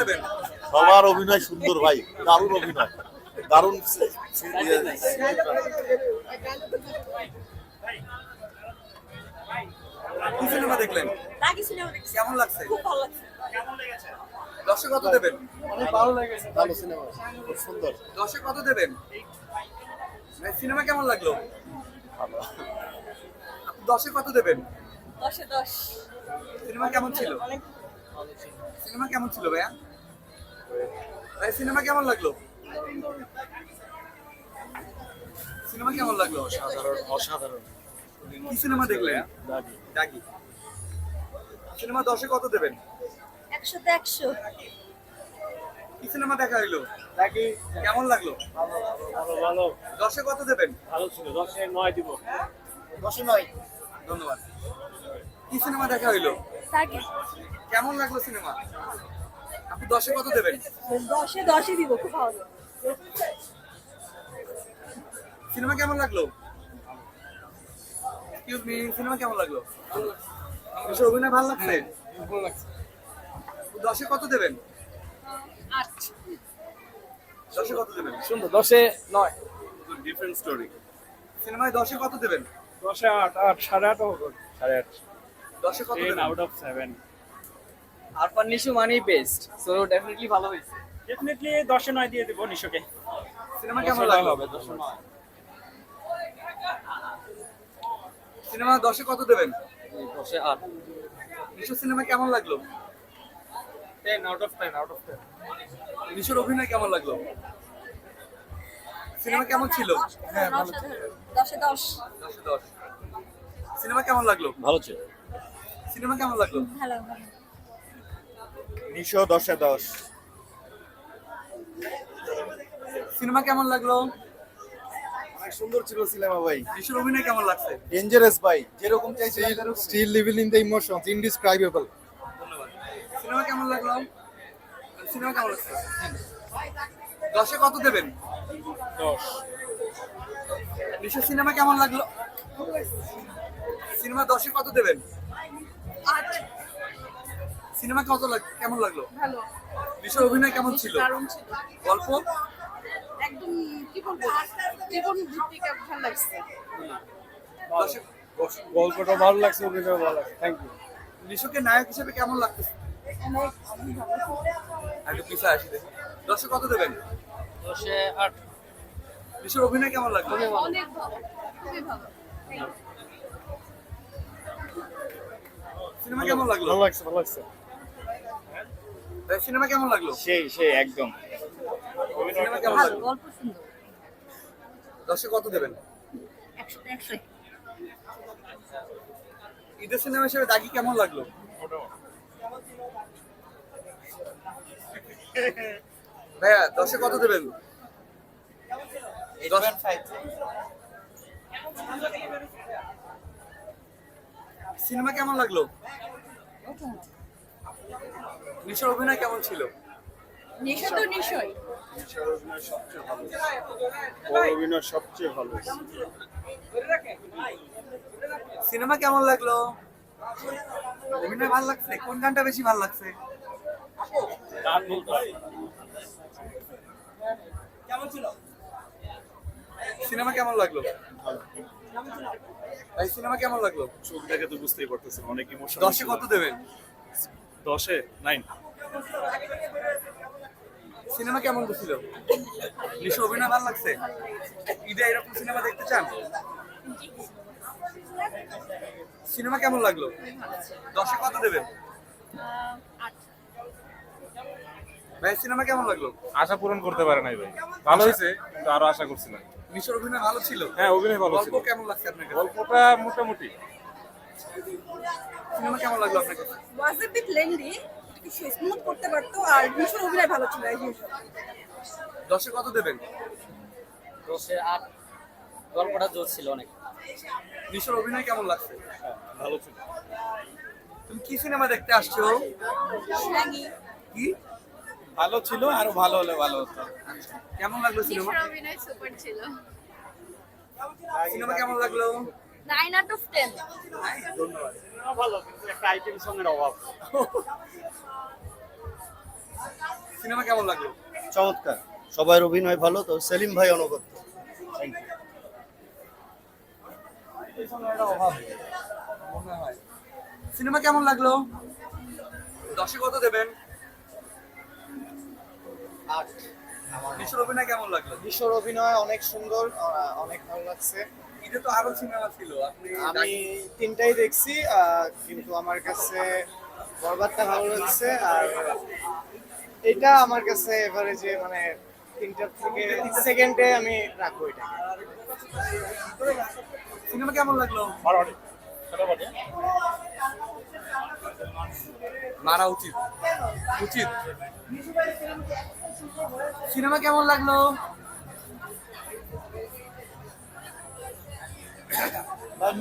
দেবেন সবার অভিনয় সুন্দর ভাই দারুণ অভিনয় দারুণ কি সিনেমা দেখলেন? কেমন লাগছে? খুব ভালো লাগছে। দর্শক কত দেবেন? ভালো সিনেমা খুব সুন্দর। দর্শক কত দেবেন? সিনেমা কেমন লাগল? ভালো। আপনি কত দেবেন? দশে দশ। সিনেমা কেমন ছিল? অনেক সিনেমা কেমন ছিল ভাইয়া? ভাই সিনেমা কেমন লাগল? সিনেমা কেমন লাগল? অসাধারণ অসাধারণ। কি সিনেমা দেখলেন? ডাকি সিনেমা দশে কত দেবেন? একশোতে একশো। কি সিনেমা দেখা হইল? দাগি। কেমন লাগল? ভালো ভালো। দশে কত দেবেন? ভালো ছিল দশে নয় দিব। দশে নয়। ধন্যবাদ। কি সিনেমা দেখা হইল? কেমন লাগল সিনেমা? আপনি দশে কত দেবেন? দশে দশই দিব খুব ভালো। সিনেমা কেমন লাগল? সিনেমা কেমন লাগল? বেশ অভিনয় ভালো লাগছে? দশে কত দেবেন? আট। দশে কত দেবেন? সুন্দর দশে নয়। ডিফারেন্ট স্টোরি সিনেমায় দশে কত দেবেন? দশে আট আট সাড়ে আট সাড়ে আট। দশে কত দেবেন? Of seven Arfan Nisho money best. So definitely ভালো হয়েছে। ডেফিনেটলি দশে নয় দিয়ে দেবো নিশোকে। সিনেমা কেমন লাগল? হবে দশে নয়। সিনেমা দশে কত দেবেন? দশে আট। নিশো সিনেমা কেমন লাগল? Ten out of ten out of ten নিশোর অভিনয় কেমন লাগল? সিনেমা কেমন ছিল? হ্যাঁ দশে দশ দশে দশ। সিনেমা কেমন লাগল? ভালো ছিল। সিনেমা কেমন লাগল? ভালো নিশো দশে দশ। সিনেমা কেমন লাগল? অনেক সুন্দর ছিল সিনেমা ভাই। নিশোর অভিনয় কেমন লাগছে? ডেঞ্জারাস ভাই যেরকম সেরকম still living in the emotions, indescribable. ধন্যবাদ। সিনেমা কেমন লাগল? সিনেমা কেমন লাগছে? দশে কত দেবেন? দশ। নিশো সিনেমা কেমন লাগল? সিনেমা দশে কত দেবেন? আট সিনেমা কত লাগ কেমন লাগল? ভালো। নিশোর অভিনয় কেমন ছিল? দারুণ ছিল। গল্প? একদম কি বলব জীবন ভিত্তিক ভালো লাগছে। গল্পটা ভালো লাগছে অভিনয় ভালো লাগছে। থ্যাংক ইউ নিশোকে নায়ক হিসেবে কেমন লাগতেছে? অনেক ভালো আসি দেখি। দশে কত দেবেন? দশে আট। নিশোর অভিনয় কেমন লাগল? অনেক ভালো খুবই ভালো। সিনেমা কেমন লাগল? ভালো লাগছে ভালো লাগছে। সিনেমা কেমন লাগল? সেই সেই একদম। সিনেমা কেমন লাগল? গল্প সুন্দর। দশে কত দেবেন? ঈদের সিনেমা হিসেবে দাগি কেমন লাগল? ভাইয়া দশে কত দেবেন? দশ- সিনেমা কেমন লাগল? নিশোর অভিনয় কেমন ছিল? নিশো তো ওর অভিনয় সবচেয়ে ভালো সিনেমা কেমন লাগল? অভিনয় ভালো লাগছে? কোন গানটা বেশি ভালো লাগছে? সিনেমা কেমন লাগল? ভাই সিনেমা কেমন লাগল? চোখ দেখে তো বুঝতেই পারতেছেন অনেক ইমোশন দশে কত দেবেন? দশে? নাইন সিনেমা কেমন ছিল? নিশো অভিনয় ভালো লাগছে? ঈদে এরকম সিনেমা দেখতে চান? সিনেমা কেমন লাগল? দশে কত দেবেন? ভাই সিনেমা কেমন লাগল? আশা পূরণ করতে পারে নাই ভাই। ভালো হয়েছে কিন্তু আরও আশা করছিলাম নিশোর অভিনয় ভালো ছিল? হ্যাঁ অভিনয় ভালো ছিল। গল্প কেমন লাগছে আপনার কাছে? গল্পটা মোটামুটি। সিনেমা কেমন লাগল আপনার কাছে? ওয়াজ এ বিট লেন্দি কিছু স্মুথ করতে পারতো আর নিশোর অভিনয় ভালো ছিল এই দশে কত দেবেন? দশে আট। গল্পটা জোর ছিল অনেক। নিশোর অভিনয় কেমন লাগছে? ভালো ছিল। তুমি কি সিনেমা দেখতে আসছো? কি? ভালো ছিল আরও ভালো হলে ভালো হতো। কেমন লাগল সিনেমা? অভিনয় সুপার ছিল। সিনেমা কেমন লাগল? নাইন আউট অফ টেন ধন্যবাদ ভালো কিন্তু একটা আইটেম সঙ্গের অভাব সিনেমা কেমন লাগল? চমৎকার। সবার অভিনয় ভালো তো। সেলিম ভাই অনবদ্য। থ্যাংক ইউ মনে হয় সিনেমা কেমন লাগল? দশে কত দেবেন। নিশুর অভিনয় কেমন লাগল? কিশোর অভিনয় অনেক সুন্দর অনেক ভালো লাগছে। ঈদে তো আরও সিনেমা ছিল আপনি আমি তিনটাই দেখছি কিন্তু আমার কাছে বরবাদটা ভালো লাগছে আর এটা আমার কাছে এভারেজে মানে তিনটার থেকে সেকেন্ডে আমি রাখব এটাকে। সিনেমা কেমন লাগল? মারা উচিত। উচিত। সিনেমা কেমন লাগল